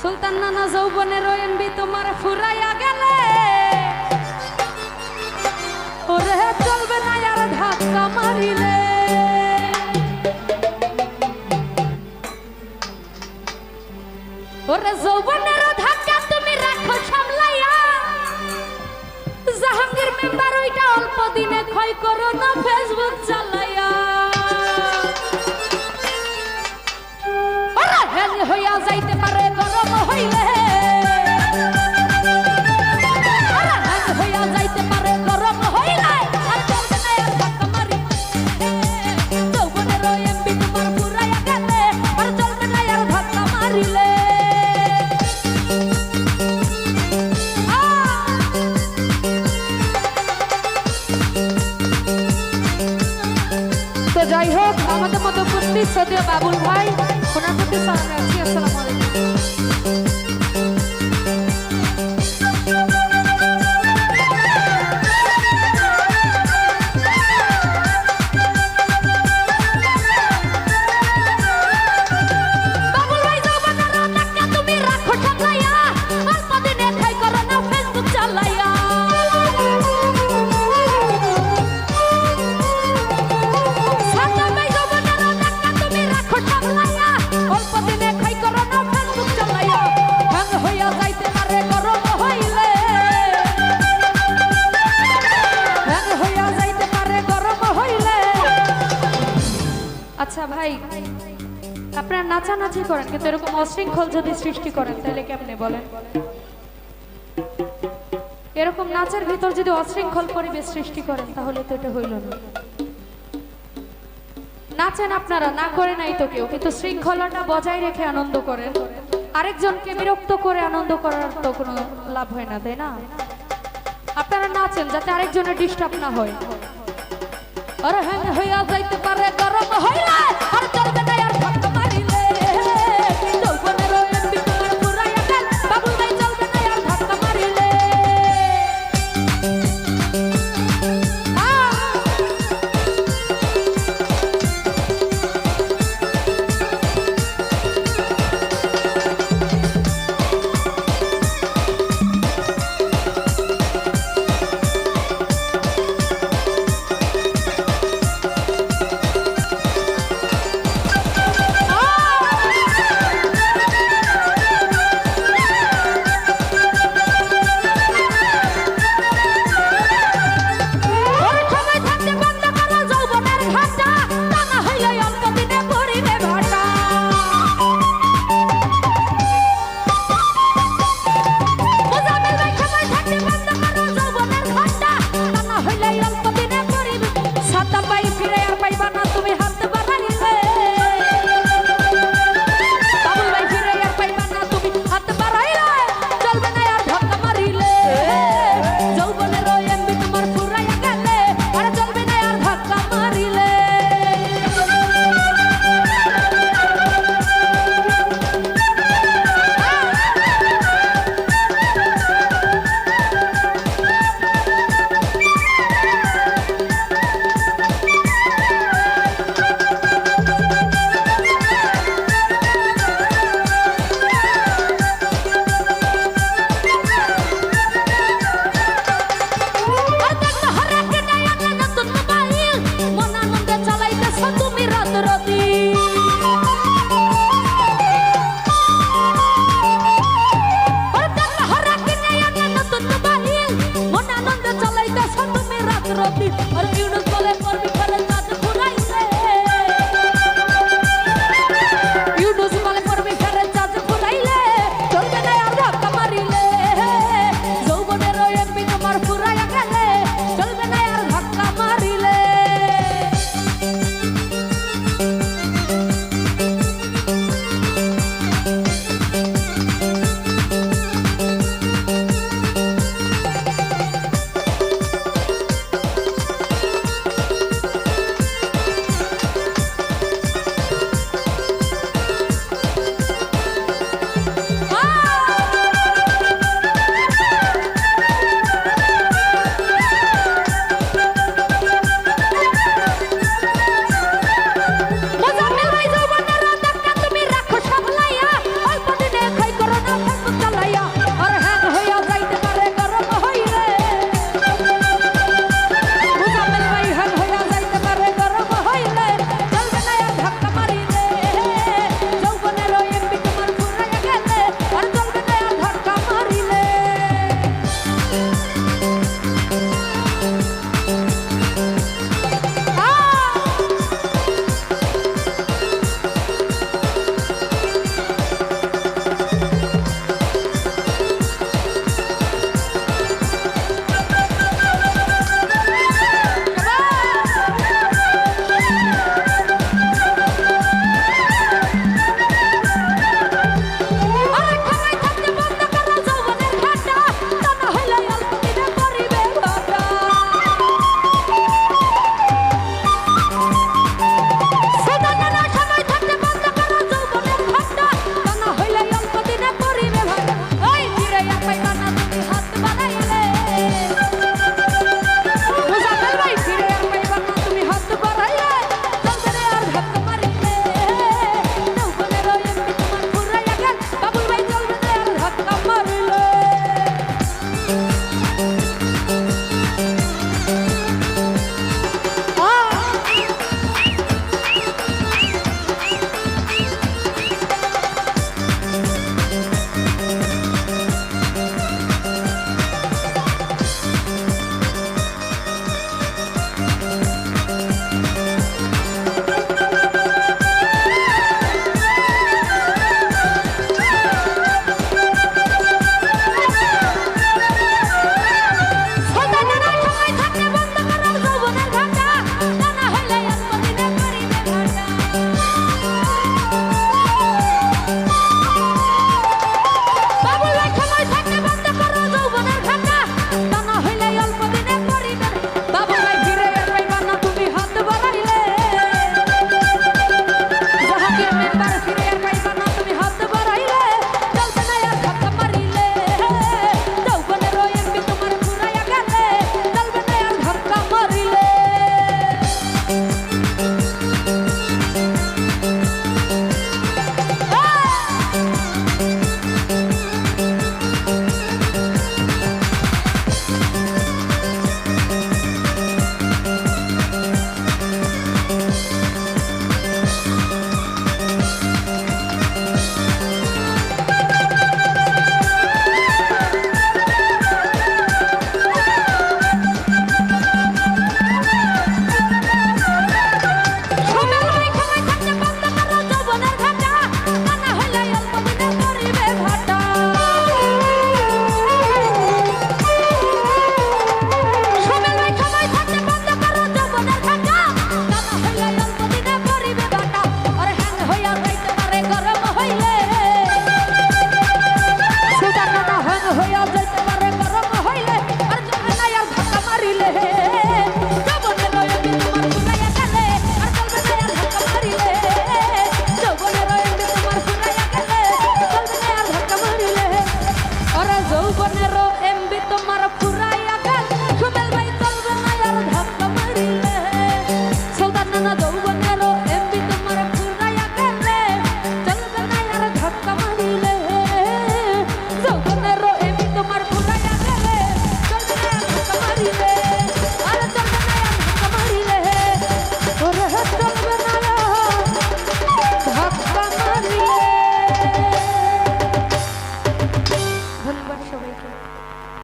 সুলতান নানা যৌবনের এমবি তোমার ফুরাইয়া গেলে। ওরে, চলবে না আর ধাক্কা মারিলে। ওরে যৌবনের যাই হোক আমাদের মতো সদীয় বাবুল ভাই ওনার প্রতি সালাম রাখছি আপনারা নাচানাচি করেন, কিন্তু এরকম অশৃঙ্খল যদি সৃষ্টি করেন, তাহলে কেমনে বলেন? এরকম নাচের ভিতর যদি অশৃঙ্খল পরিবেশ সৃষ্টি করেন, তাহলে তো এটা হইল না। নাচেন আপনারা, না করে নাই তো কেউ, কিন্তু শৃঙ্খলাটা বজায় রেখে আনন্দ করেন। আরেকজনকে বিরক্ত করে আনন্দ করার তো কোনো লাভ হয় না, তাই না? আপনারা নাচেন যাতে আরেকজনের ডিস্টার্ব না হয়। আরে হ্যাঁ হইয়া যাইতে পারে গরম হইলে আর চলবে না